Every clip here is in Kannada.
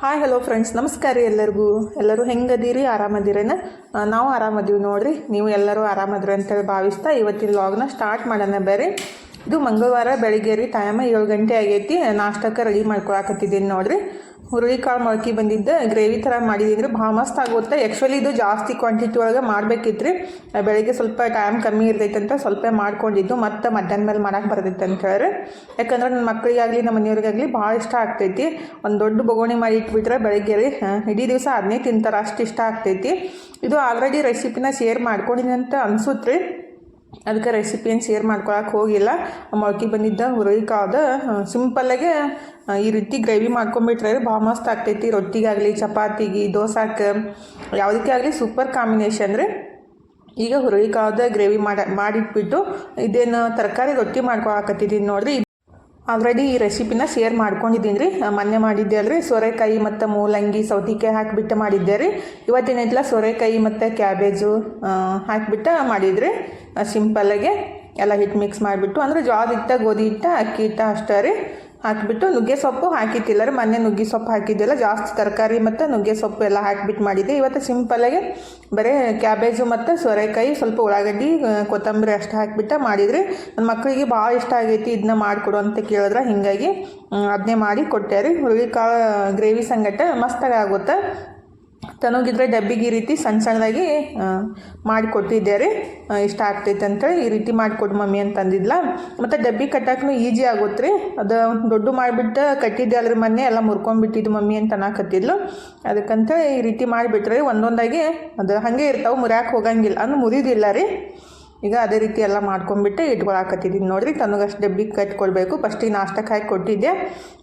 ಹಾಯ್ ಹಲೋ ಫ್ರೆಂಡ್ಸ್ ನಮಸ್ಕಾರ ರೀ ಎಲ್ಲರಿಗೂ. ಎಲ್ಲರೂ ಹೆಂಗದೀರಿ? ಆರಾಮದಿರೇನ? ನಾವು ಆರಾಮದೀವಿ ನೋಡ್ರಿ. ನೀವು ಎಲ್ಲರೂ ಆರಾಮದ್ರಿ ಅಂತೇಳಿ ಭಾವಿಸ್ತಾ ಇವತ್ತಿನ ಲಾಗ್ನ ಸ್ಟಾರ್ಟ್ ಮಾಡೋಣ ಬೇರೆ ಇದು ಮಂಗಳವಾರ ಬೆಳಿಗ್ಗೆ ರೀ. ಟೈಮ್ ಏಳು ಗಂಟೆ ಆಗೈತಿ. ನಾಷ್ಟಕ್ಕೆ ರೆಡಿ ಮಾಡ್ಕೊಳಕತ್ತಿದ್ದೀನಿ ನೋಡ್ರಿ. ಹುರುಳಿಕಾಳು ಮೊಳಕೆ ಬಂದಿದ್ದ ಗ್ರೇವಿ ಥರ ಮಾಡಿದ್ದೀನಿ ಅಂದರೆ ಭಾಳ ಮಸ್ತ್ ಆಗುತ್ತೆ. ಆ್ಯಕ್ಚುಲಿ ಇದು ಜಾಸ್ತಿ ಕ್ವಾಂಟಿಟಿ ಒಳಗೆ ಮಾಡ್ಬೇಕಿತ್ತು ಬೆಳಗ್ಗೆ ಸ್ವಲ್ಪ ಟೈಮ್ ಕಮ್ಮಿ ಇರ್ತೈತೆ ಅಂತ ಸ್ವಲ್ಪ ಮಾಡ್ಕೊಂಡಿದ್ದು. ಮತ್ತು ಮಧ್ಯಾಹ್ನ ಮೇಲೆ ಮಾಡಕ್ಕೆ ಬರ್ತೈತೆ ಅಂತ ಹೇಳ್ರಿ ಯಾಕಂದ್ರೆ ನನ್ನ ಮಕ್ಕಳಿಗಾಗಲಿ ನಮ್ಮ ಮನೆಯವ್ರಿಗಾಗಲಿ ಭಾಳ ಇಷ್ಟ ಆಗ್ತೈತಿ. ಒಂದು ದೊಡ್ಡ ಬೊಗೋಣಿ ಮಾಡಿ ಇಟ್ಬಿಟ್ರೆ ಬೆಳಗ್ಗೆ ಇಡೀ ದಿವಸ ಅದನ್ನೇ ತಿಂತಾರೆ. ಅಷ್ಟು ಇಷ್ಟ ಆಗ್ತೈತಿ. ಇದು ಆಲ್ರೆಡಿ ರೆಸಿಪಿನ ಶೇರ್ ಅನ್ಸುತ್ತೆ ರೀ ಅದಕ್ಕೆ ರೆಸಿಪಿ ಏನು ಶೇರ್ ಮಾಡ್ಕೊಳಕ್ಕೆ ಹೋಗಿಲ್ಲ. ಮೊಳಕೆ ಬಂದಿದ್ದ ಹುರಳಿಕಾದ ಸಿಂಪಲ್ಲಾಗೆ ಈ ರೀತಿ ಗ್ರೇವಿ ಮಾಡ್ಕೊಂಬಿಟ್ರೆ ಭಾಳ ಮಸ್ತ್ ಆಗ್ತೈತಿ. ರೊಟ್ಟಿಗಾಗಲಿ, ಚಪಾತಿಗೆ ದೋಸಾಕ್ಕೆ ಯಾವುದಕ್ಕೆ ಆಗಲಿ ಸೂಪರ್ ಕಾಂಬಿನೇಷನ್ ರೀ. ಈಗ ಹುರಳಿಕಾದ ಗ್ರೇವಿ ಮಾಡಿ, ಮಾಡಿಟ್ಬಿಟ್ಟು ಇದೇನು ತರಕಾರಿ ರೊಟ್ಟಿ ಮಾಡ್ಕೊಳಕತ್ತಿದ್ದೀನಿ ನೋಡಿರಿ. ಆಲ್ರೆಡಿ ಈ ರೆಸಿಪಿನ ಶೇರ್ ಮಾಡ್ಕೊಂಡಿದ್ದೀನಿ ರೀ ಮೊನ್ನೆ ಮಾಡಿದ್ದೆ ಅಲ್ರಿ. ಸೋರೆಕಾಯಿ ಮತ್ತು ಮೂಲಂಗಿ, ಸೌತಿಕಾಯಿ ಹಾಕಿಬಿಟ್ಟು ಮಾಡಿದ್ದೆ ರೀ. ಇವತ್ತಿನೈತ್ಲ ಸೋರೆಕಾಯಿ ಮತ್ತು ಕ್ಯಾಬೇಜು ಹಾಕಿಬಿಟ್ಟು ಮಾಡಿದ್ರಿ. ಸಿಂಪಲ್ಲಾಗೆ ಎಲ್ಲ ಹಿಟ್ಟು ಮಿಕ್ಸ್ ಮಾಡಿಬಿಟ್ಟು, ಅಂದರೆ ಜೋಳದ ಹಿಟ್ಟ ಗೋಧಿ ಹಿಟ್ಟ ಅಕ್ಕಿ ಹಿಟ್ಟ ಅಷ್ಟೇ ರೀ. ಹಾಕಿಬಿಟ್ಟು ನುಗ್ಗೆ ಸೊಪ್ಪು ಹಾಕಿತ್ತಿಲ್ಲ ರೀ. ಮೊನ್ನೆ ನುಗ್ಗೆ ಸೊಪ್ಪು ಹಾಕಿದ್ದೆಲ್ಲ, ಜಾಸ್ತಿ ತರಕಾರಿ ಮತ್ತು ನುಗ್ಗೆ ಸೊಪ್ಪು ಎಲ್ಲ ಹಾಕಿಬಿಟ್ಟು ಮಾಡಿದ್ದೆ. ಇವತ್ತು ಸಿಂಪಲ್ಲಾಗಿ ಬರೀ ಕ್ಯಾಬೇಜು ಮತ್ತು ಸೋರೆಕಾಯಿ, ಸ್ವಲ್ಪ ಉಳ್ಳಾಗಡ್ಡಿ ಕೊತ್ತಂಬರಿ ಅಷ್ಟು ಹಾಕಿಬಿಟ್ಟು ಮಾಡಿದ್ರಿ. ನನ್ನ ಮಕ್ಕಳಿಗೆ ಭಾಳ ಇಷ್ಟ ಆಗೈತಿ ಇದನ್ನ ಮಾಡಿಕೊಡು ಅಂತ ಕೇಳಿದ್ರೆ, ಹೀಗಾಗಿ ಅದನ್ನೇ ಮಾಡಿ ಕೊಟ್ಟೆ ರೀ. ಹುರುಳಿಕಾಳು, ಗ್ರೇವಿ ಸಂಗಟ ಮಸ್ತಾಗಿ ಆಗುತ್ತೆ. ತನಗಿದ್ರೆ ಡಬ್ಬಿಗೆ ಈ ರೀತಿ ಸಣ್ಣ ಸಣ್ಣದಾಗಿ ಮಾಡಿಕೊಟ್ಟಿದ್ದೆ ಮಾಡಿ ಕೊಟ್ಟಿದ್ದೆ ರೀ ಇಷ್ಟ ಆಗ್ತೈತೆ ಅಂತೇಳಿ ಈ ರೀತಿ ಮಾಡಿಕೊಡು ಮಮ್ಮಿ ಅಂತಂದಿದ್ಲ ಮತ್ತು ಡಬ್ಬಿ ಕಟ್ಟಕ್ಕೂ ಈಜಿ ಆಗುತ್ತೆ ರೀ ಅದು ದೊಡ್ಡ ಮಾಡಿಬಿಟ್ಟು ಕಟ್ಟಿದ್ದೆ ಅಲ್ರಿ ಮೊನ್ನೆ ಎಲ್ಲ ಮುರ್ಕೊಂಡ್ಬಿಟ್ಟಿದ್ದು ಮಮ್ಮಿ ಅಂತ ಅನ್ನಕತ್ತಿದ್ಲು. ಅದಕ್ಕಂತ ಈ ರೀತಿ ಮಾಡಿಬಿಟ್ರೆ ಒಂದೊಂದಾಗಿ ಅದು ಹಾಗೆ ಇರ್ತಾವೆ, ಮುರಿಯಾಕೆ ಹೋಗಂಗಿಲ್ಲ. ಅಂದ್ರೆ ಮುರಿದಿಲ್ಲ ರೀ. ಈಗ ಅದೇ ರೀತಿ ಎಲ್ಲ ಮಾಡ್ಕೊಂಡ್ಬಿಟ್ಟು ಇಟ್ಕೊಳಕತ್ತಿದ್ದೀನಿ ನೋಡ್ರಿ. ತನಗಷ್ಟು ಡಬ್ಬಿ ಡಬ್ಬಿಗೆ ಕೊಡಬೇಕು ಫಸ್ಟಿಗೆ ನಾಷ್ಟಕ್ಕೆ ಹಾಕಿ ಕೊಟ್ಟಿದ್ದೆ.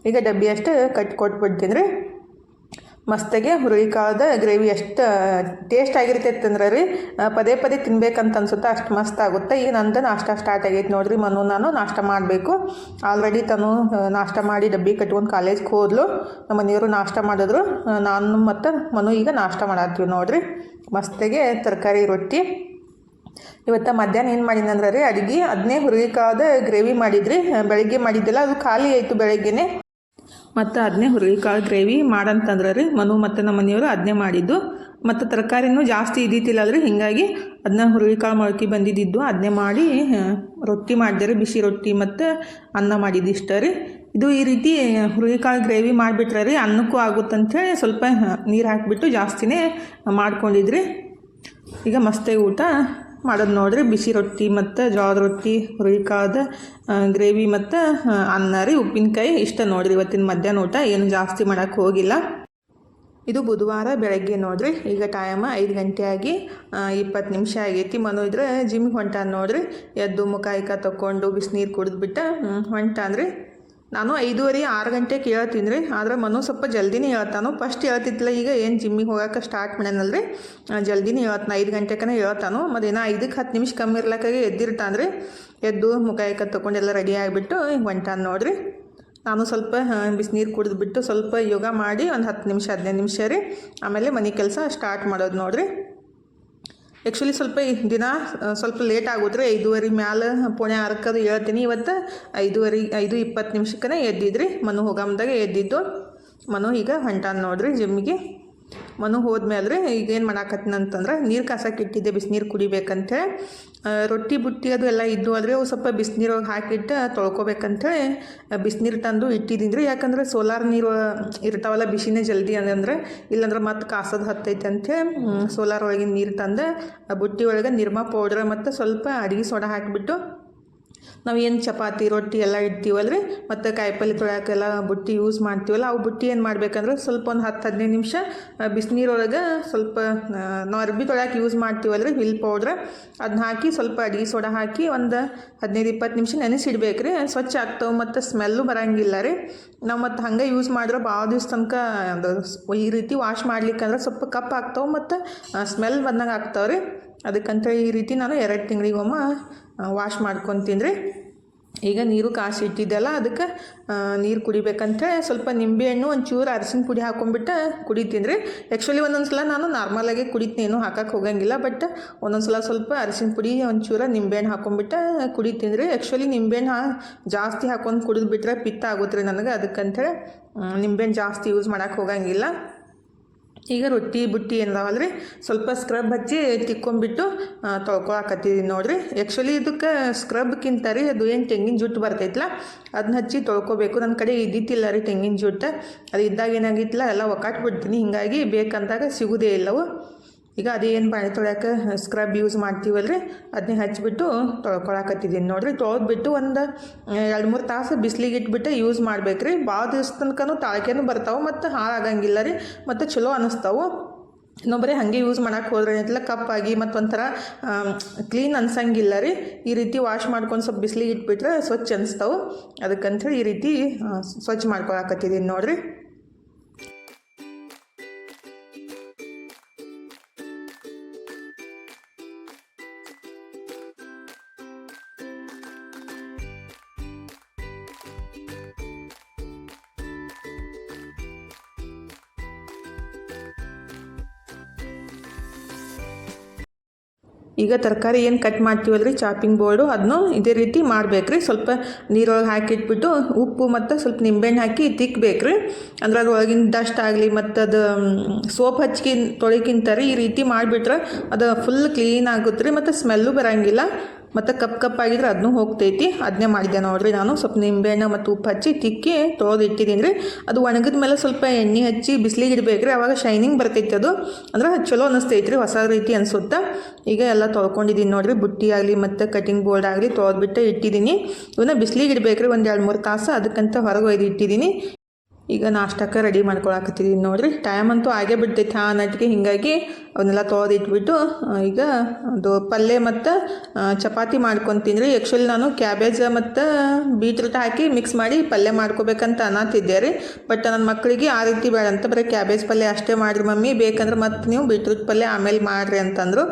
ಈಗ ಡಬ್ಬಿ ಅಷ್ಟು ಕಟ್ಕೊಟ್ಬಿಡ್ತೀನಿ ರೀ. ಮಸ್ತಾಗೆ ಹುರುಳಿಕಾಳದ ಗ್ರೇವಿ ಎಷ್ಟು, ಟೇಸ್ಟ್ ಆಗಿರ್ತೈತೆ ಅಂದ್ರೆ ರೀ ಪದೇ ಪದೇ ತಿನ್ಬೇಕಂತ ಅನ್ಸುತ್ತೆ ಅಷ್ಟು ಮಸ್ತ್ ಆಗುತ್ತೆ. ಈಗ ನಂದು ನಾಷ್ಟ ಸ್ಟಾರ್ಟ್ ಆಗೈತೆ ನೋಡ್ರಿ, ಮನು ನಾನು ನಾಷ್ಟ ಮಾಡಬೇಕು. ಆಲ್ರೆಡಿ ತನು ನಾಷ್ಟ ಮಾಡಿ ಡಬ್ಬಿ ಕಟ್ಕೊಂಡು ಕಾಲೇಜ್ಗೆ ಹೋದ್ಲು. ನಮ್ಮ ಮನೆಯವರು ನಾಷ್ಟ ಮಾಡಿದ್ರು. ನಾನು ಮತ್ತು ಮನು ಈಗ ನಾಷ್ಟ ಮಾಡತ್ತೀವಿ ನೋಡ್ರಿ. ಮಸ್ತಾಗೆ ತರಕಾರಿ, ರೊಟ್ಟಿ. ಇವತ್ತು ಮಧ್ಯಾಹ್ನ ಏನು ಮಾಡೀನಿ ಅಂದ್ರೆ ರೀ, ಅಡುಗೆ ಅದನ್ನೇ ಹುರುಳಿಕಾದ ಗ್ರೇವಿ ಮಾಡಿದ್ರಿ. ಬೆಳಗ್ಗೆ ಮಾಡಿದ್ದಿಲ್ಲ, ಅದು ಖಾಲಿ ಆಯಿತು ಬೆಳಗ್ಗೆನೆ. ಮತ್ತು ಅದನ್ನೇ ಹುರುಳಿಕಾಳು ಗ್ರೇವಿ ಮಾಡಂತಂದ್ರೆ ರೀ ಮನು ಮತ್ತು ನಮ್ಮ ಮನೆಯವರು ಅದನ್ನೇ ಮಾಡಿದ್ದು. ಮತ್ತು ತರಕಾರಿನೂ ಜಾಸ್ತಿ ಇದ್ದಿತ್ತಿಲ್ಲ ಅಲ್ರಿ ಹೀಗಾಗಿ ಅದನ್ನ ಹುರುಳಿಕಾಳು ಮೊಳಕೆ ಬಂದಿದ್ದು ಅದನ್ನೇ ಮಾಡಿ ರೊಟ್ಟಿ ಮಾಡಿದೆ ರೀ, ಬಿಸಿ ರೊಟ್ಟಿ ಮತ್ತು ಅನ್ನ ಮಾಡಿದ್ದು ಇಷ್ಟ ರೀ. ಇದು ಈ ರೀತಿ ಹುರುಳಿಕಾಳು ಗ್ರೇವಿ ಮಾಡಿಬಿಟ್ರೆ ರೀ ಅನ್ನಕ್ಕೂ ಆಗುತ್ತಂಥೇಳಿ ಸ್ವಲ್ಪ ನೀರು ಹಾಕಿಬಿಟ್ಟು ಜಾಸ್ತಿನೇ ಮಾಡ್ಕೊಂಡಿದ್ರಿ. ಈಗ ಮಸ್ತೆ ಊಟ ಮಾಡೋದು ನೋಡ್ರಿ. ಬಿಸಿ ರೊಟ್ಟಿ ಮತ್ತು ಜೋಳದ ರೊಟ್ಟಿ ಹುರಿಕಾದ ಗ್ರೇವಿ ಮತ್ತು ಅನ್ನ ರೀ. ಉಪ್ಪಿನಕಾಯಿ ಇಷ್ಟ ನೋಡ್ರಿ. ಇವತ್ತಿನ ಮಧ್ಯಾಹ್ನ ಊಟ ಏನು ಜಾಸ್ತಿ ಮಾಡೋಕ್ಕೆ ಹೋಗಿಲ್ಲ. ಇದು ಬುಧವಾರ ಬೆಳಗ್ಗೆ ನೋಡ್ರಿ. ಈಗ ಟೈಮ್ ಐದು ಗಂಟೆ ಆಗಿ ಇಪ್ಪತ್ತು ನಿಮಿಷ ಆಗೈತಿ. ಮನು ಇದ್ರೆ ಜಿಮ್ಗೆ ಹೊಂಟಾನ ನೋಡ್ರಿ. ಎದ್ದು ಮುಖಾಯಿಕ ಇಕ ತಗೊಂಡು ಬಿಸಿನೀರು ಕುಡಿದ್ಬಿಟ್ಟು ಹೊಂಟಾನ್ರಿ. ನಾನು ಐದೂವರೆ, ಆರು ಗಂಟೆಗೆ ಹೇಳ್ತೀನಿ ರೀ. ಆದ್ರೆ ಮನು ಸ್ವಲ್ಪ ಜಲ್ದಿನೇ ಹೇಳ್ತಾನು. ಫಸ್ಟ್ ಹೇಳ್ತಿದ್ಲ ಈಗ ಏನು ಜಿಮ್ಮಿಗೆ ಹೋಗೋಕೆ ಸ್ಟಾರ್ಟ್ ಮಾಡ್ಯಾನಲ್ರಿ? ಜಲ್ದಿನೇ ಹೇಳ್ತಾನೆ. ಐದು ಗಂಟೆಗೆ ಹೇಳ್ತಾನು. ಮತ್ತು ಏನೋ ಐದಕ್ಕೆ ಹತ್ತು ನಿಮಿಷ ಕಮ್ಮಿ ಇರ್ಲಕ್ಕಾಗಿ ಎದ್ದಿರ್ತಾನೆ ರೀ. ಎದ್ದು ಮುಖ ಯಾಕೆ ತೊಗೊಂಡೆಲ್ಲ ರೆಡಿ ಆಗಿಬಿಟ್ಟು ಹೊಂಟಾನ ನೋಡ್ರಿ. ನಾನು ಸ್ವಲ್ಪ ಬಿಸಿನೀರು ಕುಡಿದ್ಬಿಟ್ಟು ಸ್ವಲ್ಪ ಯೋಗ ಮಾಡಿ ಒಂದು ಹತ್ತು ನಿಮಿಷ, ಹದಿನೈದು ನಿಮಿಷ ರೀ. ಆಮೇಲೆ ಮನೆ ಕೆಲಸ ಸ್ಟಾರ್ಟ್ ಮಾಡೋದು ನೋಡ್ರಿ. ಆ್ಯಕ್ಚುಲಿ ಸ್ವಲ್ಪ ದಿನ ಸ್ವಲ್ಪ ಲೇಟ್ ಆಗೋದ್ರೆ ಐದುವರೆ ಐದೂವರೆ ಮ್ಯಾಲೆ ಪುಣೆ ಆರಕ್ಕದು ಹೇಳ್ತೀನಿ. ಇವತ್ತು ಐದುವರೆ, ಐದು ಇಪ್ಪತ್ತು ನಿಮಿಷಕ್ಕನೇ ಎದ್ದಿದ್ರಿ. ಮನು ಹೋಗಮ್ದಾಗ ಎದ್ದಿದ್ದು. ಮನು ಈಗ ಹಂಟಾನ ನೋಡ್ರಿ ಜಿಮ್ಮಿಗೆ ಮನು ಹೋದ್ಮೇಲೆ ಈಗ ಏನು ಅಂತಂದ್ರೆ ನೀರು ಕಾಸಕ್ಕೆ ಇಟ್ಟಿದ್ದೆ ಬಿಸಿನೀರು ಕುಡಿಬೇಕಂತೇಳಿ ಆ, ರೊಟ್ಟಿ ಬುಟ್ಟಿ ಅದು ಎಲ್ಲ ಇದ್ದು ಆದರೆ ಅವು ಸ್ವಲ್ಪ ಬಿಸಿನೀರೊಳಗೆ ಹಾಕಿಟ್ಟು ತೊಳ್ಕೊಬೇಕಂತೇಳಿ ಬಿಸಿನೀರು ತಂದು ಇಟ್ಟಿದ್ದೀನಿ ಯಾಕಂದ್ರೆ ಸೋಲಾರ್ ನೀರು ಇರ್ತಾವಲ್ಲ ಬಿಸಿನೇ ಜಲ್ದಿ ಅಂದ್ರೆ ಇಲ್ಲಾಂದ್ರೆ ಮತ್ತೆ ಕಾಸೋದು ಹತ್ತೈತೆ ಅಂಥೇಳಿ ಸೋಲಾರ್ ಒಳಗಿನ ನೀರು ತಂದು ಬುಟ್ಟಿ ಒಳಗೆ ನಿರ್ಮಾ ಪೌಡ್ರ್ ಮತ್ತು ಸ್ವಲ್ಪ ಅಡುಗೆ ಸೋಡಾ ಹಾಕಿಬಿಟ್ಟು ನಾವು ಏನು ಚಪಾತಿ, ರೊಟ್ಟಿ ಎಲ್ಲ ಇಡ್ತೀವಲ್ಲ ರೀ ಮತ್ತು ಕಾಯಿಪಲ್ಲೆ ತೊಳ್ಯಾಕೆಲ್ಲ ಬುಟ್ಟಿ ಯೂಸ್ ಮಾಡ್ತೀವಲ್ಲ, ಅವು ಬುಟ್ಟಿ ಏನು ಮಾಡಬೇಕಂದ್ರೆ ಸ್ವಲ್ಪ ಒಂದು ಹತ್ತು ಹದಿನೈದು ನಿಮಿಷ ಬಿಸಿನೀರೊಳಗೆ ಸ್ವಲ್ಪ ನಾವು ಅರ್ಬಿ ತೊಳ್ಯಾಕೆ ಯೂಸ್ ಮಾಡ್ತೀವಲ್ಲ ರೀ ವಿಲ್ ಪೌಡ್ರ್ ಅದನ್ನ ಹಾಕಿ ಸ್ವಲ್ಪ ಅಡುಗೆ ಸೋಡಾ ಹಾಕಿ ಒಂದು ಹದಿನೈದು ಇಪ್ಪತ್ತು ನಿಮಿಷ ನೆನೆಸಿಡ್ಬೇಕು ರೀ ಸ್ವಚ್ಛ ಆಗ್ತವೆ ಮತ್ತು ಸ್ಮೆಲ್ಲು ಬರೋಂಗಿಲ್ಲ ರೀ. ನಾವು ಮತ್ತು ಹಂಗೆ ಯೂಸ್ ಮಾಡಿದ್ರೆ ಭಾಳ ದಿವ್ಸ ತನಕ ಈ ರೀತಿ ವಾಶ್ ಮಾಡ್ಲಿಕ್ಕಂದ್ರೆ ಸ್ವಲ್ಪ ಕಪ್ ಆಗ್ತವೆ ಮತ್ತು ಸ್ಮೆಲ್ ಬಂದಂಗೆ ಆಗ್ತಾವೆ ರೀ. ಅದಕ್ಕಂತ ಈ ರೀತಿ ನಾನು ಎರಡು ತಿಂಗಳಿಗೊಮ್ಮೆ ವಾಶ್ ಮಾಡ್ಕೊಂಡು ರೀ ಈಗ ನೀರು ಕಾಸಿ ಇಟ್ಟಿದ್ದೆಲ್ಲ ಅದಕ್ಕೆ ನೀರು ಕುಡಿಬೇಕಂತ ಸ್ವಲ್ಪ ನಿಂಬೆಹಣ್ಣು ಒಂಚೂರು ಅರಸಿನ ಪುಡಿ ಹಾಕೊಂಡ್ಬಿಟ್ಟು ಕುಡಿತೀನಿ ಆ್ಯಕ್ಚುಲಿ ಒಂದೊಂದು ಸಲ ನಾನು ನಾರ್ಮಲಾಗಿ ಕುಡಿತೀನಿ, ಏನು ಹಾಕಕ್ಕೆ ಹೋಗಂಗಿಲ್ಲ ಬಟ್ ಒಂದೊಂದು ಸಲ ಸ್ವಲ್ಪ ಅರಸಿನ ಪುಡಿ, ಒಂಚೂರು ನಿಂಬೆಹಣ್ಣು ಹಾಕೊಂಡ್ಬಿಟ್ಟು ಕುಡಿತೀನಿ ರೀ ಆ್ಯಕ್ಚುಲಿ ನಿಂಬೆಹಣ್ಣು ಹಾ ಜಾಸ್ತಿ ಹಾಕೊಂಡು ಕುಡಿದ್ಬಿಟ್ರೆ ಪಿತ್ತ ಆಗುತ್ತೆ ರೀ ನನಗೆ ಅದಕ್ಕಂತೇಳಿ ನಿಂಬೆಹಣ್ಣು ಜಾಸ್ತಿ ಯೂಸ್ ಮಾಡೋಕ್ಕೆ ಹೋಗಂಗಿಲ್ಲ. ಈಗ ರೊಟ್ಟಿ, ಬುಟ್ಟಿ ಏನದಾವಲ್ಲ ರೀ ಸ್ವಲ್ಪ ಸ್ಕ್ರಬ್ ಹಚ್ಚಿ ತಿಕ್ಕೊಂಬಿಟ್ಟು ತೊಳ್ಕೊಳಕತ್ತಿದ್ದೀನಿ ನೋಡಿರಿ. ಆ್ಯಕ್ಚುಲಿ ಇದಕ್ಕೆ ಸ್ಕ್ರಬ್ಕ್ಕಿಂತ ರೀ ಅದು ಏನು ತೆಂಗಿನ ಜುಟ್ಟು ಬರ್ತೈತಲ್ಲ ಅದನ್ನ ಹಚ್ಚಿ ತೊಳ್ಕೊಬೇಕು. ನನ್ನ ಕಡೆ ಇದ್ದಿತ್ತಿಲ್ಲ ರೀ ತೆಂಗಿನ ಜುಟ್ಟು ಅದು ಇದ್ದಾಗ ಏನಾಗಿತ್ತಲ್ಲ ಎಲ್ಲ ಒಕ್ಕಾಟ್ಬಿಡ್ತೀನಿ. ಹಿಂಗಾಗಿ ಬೇಕಂದಾಗ ಸಿಗೋದೇ ಇಲ್ಲವು. ಈಗ ಅದೇನು ಬಾಯಿ ತೊಳ್ಯಾಕೆ ಸ್ಕ್ರಬ್ ಯೂಸ್ ಮಾಡ್ತೀವಲ್ಲ ರೀ ಅದನ್ನೇ ಹಚ್ಚಿಬಿಟ್ಟು ತೊಳ್ಕೊಳಕತ್ತಿದ್ದೀನಿ ನೋಡಿರಿ. ತೊಳೆದ್ಬಿಟ್ಟು ಒಂದು ಎರಡು, ಮೂರು ತಾಸು ಬಿಸಿಲಿಗೆ ಇಟ್ಬಿಟ್ಟು ಯೂಸ್ ಮಾಡ್ಬೇಕು ರೀ ಭಾಳ ದಿವಸ ತನಕನೂ ತಾಳ್ಕೆನೂ ಬರ್ತಾವೆ ಮತ್ತು ಹಾಳಾಗಂಗಿಲ್ಲ ರೀ. ಮತ್ತು ಚಲೋ ಅನ್ನಿಸ್ತಾವೆ ಇನ್ನೊಬ್ಬರೇ ಹಾಗೆ ಯೂಸ್ ಮಾಡೋಕೆ ಹೋದ್ರೆ ಏನಿಲ್ಲ ಕಪ್ಪಾಗಿ ಮತ್ತು ಒಂಥರ ಕ್ಲೀನ್ ಅನ್ಸಂಗಿಲ್ಲ ರೀ. ಈ ರೀತಿ ವಾಶ್ ಮಾಡ್ಕೊಂಡು ಸ್ವಲ್ಪ ಬಿಸಿಲಿಗೆ ಇಟ್ಬಿಟ್ರೆ ಸ್ವಚ್ಛ ಅನಿಸ್ತಾವೆ. ಅದಕ್ಕಂಥೇಳಿ ಈ ರೀತಿ ಸ್ವಚ್ಛ ಮಾಡ್ಕೊಳಕತ್ತಿದ್ದೀನಿ ನೋಡಿರಿ. ಈಗ ತರಕಾರಿ ಏನು ಕಟ್ ಮಾಡ್ತೀವಲ್ಲ ರೀ ಚಾಪಿಂಗ್ ಬೋರ್ಡು ಅದನ್ನು ಇದೇ ರೀತಿ ಮಾಡಬೇಕ್ರಿ. ಸ್ವಲ್ಪ ನೀರೊಳಗೆ ಹಾಕಿಟ್ಬಿಟ್ಟು ಉಪ್ಪು ಮತ್ತು ಸ್ವಲ್ಪ ನಿಂಬೆಹಣ್ಣು ಹಾಕಿ ತಿಕ್ಕಬೇಕ್ರಿ ಅಂದ್ರೆ ಅದ್ರೊಳಗಿನ ಡಸ್ಟ್ ಆಗಲಿ ಮತ್ತು ಅದು ಸೋಪ್ ಹಚ್ಕಿ ತೊಳಿಕಿಂತ ರೀ ಈ ರೀತಿ ಮಾಡಿಬಿಟ್ರೆ ಅದು ಫುಲ್ ಕ್ಲೀನ್ ಆಗುತ್ತೆ ರೀ ಮತ್ತು ಸ್ಮೆಲ್ಲು ಬರೋಂಗಿಲ್ಲ. ಮತ್ತು ಕಪ್ ಕಪ್ ಆಗಿದ್ರೆ ಅದನ್ನೂ ಹೋಗ್ತೈತಿ. ಅದನ್ನೇ ಮಾಡಿದೆ ನೋಡಿರಿ ನಾನು. ಸ್ವಲ್ಪ ನಿಂಬೆಹಣ್ಣು ಮತ್ತು ಉಪ್ಪು ಹಚ್ಚಿ ತಿಕ್ಕಿ ತೊಳೆದಿಟ್ಟಿದ್ದೀನಿ ರೀ. ಅದು ಒಣಗಿದ ಮೇಲೆ ಸ್ವಲ್ಪ ಎಣ್ಣೆ ಹಚ್ಚಿ ಬಿಸಿಲಿಗೆ ಇಡ್ಬೇಕು ರೀ. ಅವಾಗ ಶೈನಿಂಗ್ ಬರ್ತೈತಿ ಅದು. ಅಂದ್ರೆ ಚಲೋ ಅನ್ನಿಸ್ತೈತಿ ರೀ. ಹೊಸ ರೀತಿ ಅನಿಸುತ್ತಾ. ಈಗ ಎಲ್ಲ ತೊಳ್ಕೊಂಡಿದ್ದೀನಿ ನೋಡಿರಿ. ಬುಟ್ಟಿ ಆಗಲಿ ಮತ್ತು ಕಟಿಂಗ್ ಬೋರ್ಡ್ ಆಗಲಿ ತೊಳೆದ್ಬಿಟ್ಟು ಇಟ್ಟಿದ್ದೀನಿ. ಇವನ್ನ ಬಿಸಿಲಿಗೆ ಇಡ್ಬೇಕು ರೀ ಒಂದು ಎರಡು ಮೂರು ತಾಸು. ಅದಕ್ಕಂತ ಹೊರಗೆ ಒಯ್ದು ಇಟ್ಟಿದ್ದೀನಿ. ಈಗ ನಾಷ್ಟಕ್ಕೆ ರೆಡಿ ಮಾಡ್ಕೊಳಕತ್ತಿದ್ದೀನಿ ನೋಡಿರಿ ಟೈಮ್ ಅಂತೂ ಆಗೇ ಬಿಡ್ತೈತೆ ಆ ನಟಿಗೆ ಹೀಗಾಗಿ ಅವನ್ನೆಲ್ಲ ತೋದಿಟ್ಬಿಟ್ಟು ಈಗ ಅದು ಪಲ್ಯ ಮತ್ತು ಚಪಾತಿ ಮಾಡ್ಕೊತೀನಿ ಆ್ಯಕ್ಚುಲಿ ನಾನು ಕ್ಯಾಬೇಜ್ ಮತ್ತು ಬೀಟ್ರೂಟ್ ಹಾಕಿ ಮಿಕ್ಸ್ ಮಾಡಿ ಪಲ್ಯ ಮಾಡ್ಕೋಬೇಕಂತ ಅನ್ನತ್ತಿದ್ದೆ ರೀ. ಬಟ್ ನನ್ನ ಮಕ್ಕಳಿಗೆ ಆ ರೀತಿ ಬೇಡ ಅಂತ ಬರೀ ಕ್ಯಾಬೇಜ್ ಪಲ್ಯ ಅಷ್ಟೇ ಮಾಡಿರಿ ಮಮ್ಮಿ. ಬೇಕಂದ್ರೆ ಮತ್ತೆ ನೀವು ಬೀಟ್ರೂಟ್ ಪಲ್ಯ ಆಮೇಲೆ ಮಾಡಿರಿ ಅಂತಂದರು.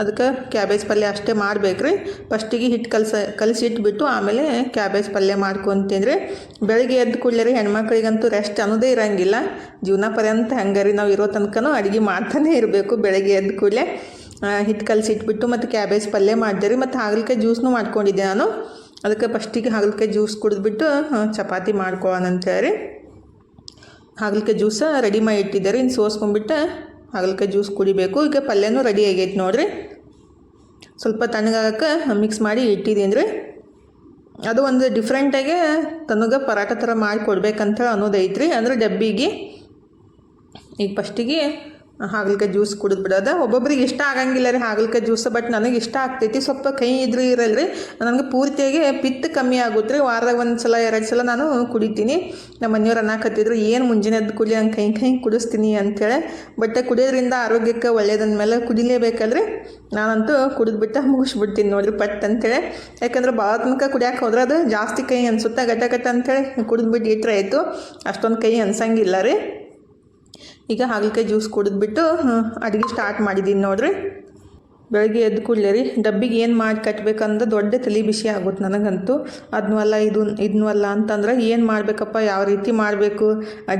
ಅದಕ್ಕೆ ಕ್ಯಾಬೇಜ್ ಪಲ್ಯ ಅಷ್ಟೇ ಮಾಡ್ಬೇಕು ರೀ ಫಸ್ಟಿಗೆ ಹಿಟ್ಟು ಕಲಸ, ಕಲಸಿ ಇಟ್ಬಿಟ್ಟು ಆಮೇಲೆ ಕ್ಯಾಬೇಜ್ ಪಲ್ಯ ಮಾಡ್ಕೊತೀನಿ ಬೆಳಗ್ಗೆ ಎದ್ದು ಕೂಡಲೇ ರೀ ಹೆಣ್ಮಕ್ಳಿಗಂತೂ ರೆಸ್ಟ್ ಅನ್ನೋದೇ ಇರೋಂಗಿಲ್ಲ. ಜೀವನ ಪರ್ಯಂತ ಹಂಗೆ ರೀ ನಾವು ಇರೋ ತನಕನೂ ಅಡುಗೆ ಮಾಡ್ತಾನೆ ಇರಬೇಕು ಬೆಳಗ್ಗೆ ಎದ್ದು ಕೂಡಲೇ. ಹಿಟ್ಟು ಕಲಸಿ ಇಟ್ಬಿಟ್ಟು ಮತ್ತು ಕ್ಯಾಬೇಜ್ ಪಲ್ಯ ಮಾಡಿದೆ ರೀ. ಮತ್ತು ಹಾಗಲಕಾಯಿ ಜ್ಯೂಸ್ನು ಮಾಡ್ಕೊಂಡಿದ್ದೆ ನಾನು. ಅದಕ್ಕೆ ಫಸ್ಟಿಗೆ ಹಾಗಲಕಾಯಿ ಜ್ಯೂಸ್ ಕುಡಿದ್ಬಿಟ್ಟು ಚಪಾತಿ ಮಾಡ್ಕೊಳ್ಳೋಣ ಅಂತೇಳಿ ಹಾಗಲಕಾಯಿ ಜ್ಯೂಸ ರೆಡಿ ಮಾಡಿ ಇಟ್ಟಿದ್ದಾರೆ ಇನ್ನು ಸೋಸ್ಕೊಂಡ್ಬಿಟ್ಟು ಹಾಗಲಕಾಯಿ ಜ್ಯೂಸ್ ಕುಡಿಬೇಕು. ಈಗ ಪಲ್ಯನೂ ರೆಡಿ ಆಗೈತೆ ನೋಡಿರಿ. ಸ್ವಲ್ಪ ತಣ್ಣಗಾಗಕ್ಕೆ ಮಿಕ್ಸ್ ಮಾಡಿ ಇಟ್ಟಿದ್ದೀನಿ ರೀ ಅದು ಒಂದು ಡಿಫ್ರೆಂಟಾಗೆ ತನಗೆ ಪರಾಟ ಥರ ಮಾಡಿ ಕೊಡ್ಬೇಕಂತ ಅನ್ನೋದೈತ್ರಿ ಅಂದ್ರೆ ಡಬ್ಬಿಗೆ ಈಗ ಫಸ್ಟಿಗೆ ಹಾಗಲಕಾಯಿ ಜ್ಯೂಸ್ ಕುಡಿದ್ಬಿಡೋದು ಒಬ್ಬೊಬ್ರಿಗೆ ಇಷ್ಟ ಆಗಂಗಿಲ್ಲ ರೀ ಹಾಗಲಕಾಯಿ ಜ್ಯೂಸ್ ಬಟ್ ನನಗೆ ಇಷ್ಟ ಆಗ್ತೈತಿ. ಸ್ವಲ್ಪ ಕೈ ಇದ್ರೆ ಇರಲ್ಲ ರೀ ನನಗೆ ಪೂರ್ತಿಯಾಗಿ ಪಿತ್ತ ಕಮ್ಮಿ ಆಗುತ್ತೆ ರೀ ವಾರದಾಗ ಒಂದು ಸಲ ಎರಡು ಸಲ ನಾನು ಕುಡಿತೀನಿ. ನಮ್ಮ ಮನೆಯವ್ರು ಅನ್ನಕತ್ತಿದ್ರು ಏನು ಮುಂಜಾನೆ ಎದ್ದು ಕುಡಿ ಹಂಗೆ ಕೈ ಕೈ ಕುಡಿಸ್ತೀನಿ ಅಂಥೇಳಿ ಬಟ್ ಕುಡಿಯೋದ್ರಿಂದ ಆರೋಗ್ಯಕ್ಕೆ ಒಳ್ಳೇದಂದ್ಮೇಲೆ ಕುಡಿಲೇಬೇಕಲ್ರಿ. ನಾನಂತೂ ಕುಡಿದ್ಬಿಟ್ಟು ಮುಗಿಸ್ಬಿಡ್ತೀನಿ ನೋಡ್ರಿ ಪಟ್ ಅಂತೇಳಿ. ಯಾಕಂದ್ರೆ ಭಾಳ ತನಕ ಕುಡಿಯೋಕೆ ಹೋದ್ರೆ ಅದು ಜಾಸ್ತಿ ಕೈ ಅನ್ಸುತ್ತೆ ಗಟ್ಟ ಗಟ್ಟ ಅಂಥೇಳಿ ಕುಡಿದ್ಬಿಟ್ಟು ಇಟ್ರೆ ಆಯಿತು. ಅಷ್ಟೊಂದು ಕೈ ಅನ್ಸಂಗಿಲ್ಲ ರೀ. ಈಗ ಹಾಗಲಕಾಯಿ ಜ್ಯೂಸ್ ಕುಡಿದ್ಬಿಟ್ಟು ಅಡುಗೆ ಸ್ಟಾರ್ಟ್ ಮಾಡಿದ್ದೀನಿ ನೋಡ್ರಿ. ಬೆಳಗ್ಗೆ ಎದ್ದು ಕೂಡಲೇ ರೀ, ಡಬ್ಬಿಗೆ ಏನು ಮಾಡಿ ಕಟ್ಟಬೇಕಂದ್ರೆ ದೊಡ್ಡ ತಲೆ ಬಿಸಿ ಆಗುತ್ತೆ ನನಗಂತೂ. ಅದನ್ನೂ ಅಲ್ಲ, ಇದು ಇದನ್ನೂ ಅಲ್ಲ ಅಂತಂದ್ರೆ ಏನು ಮಾಡಬೇಕಪ್ಪ, ಯಾವ ರೀತಿ ಮಾಡಬೇಕು?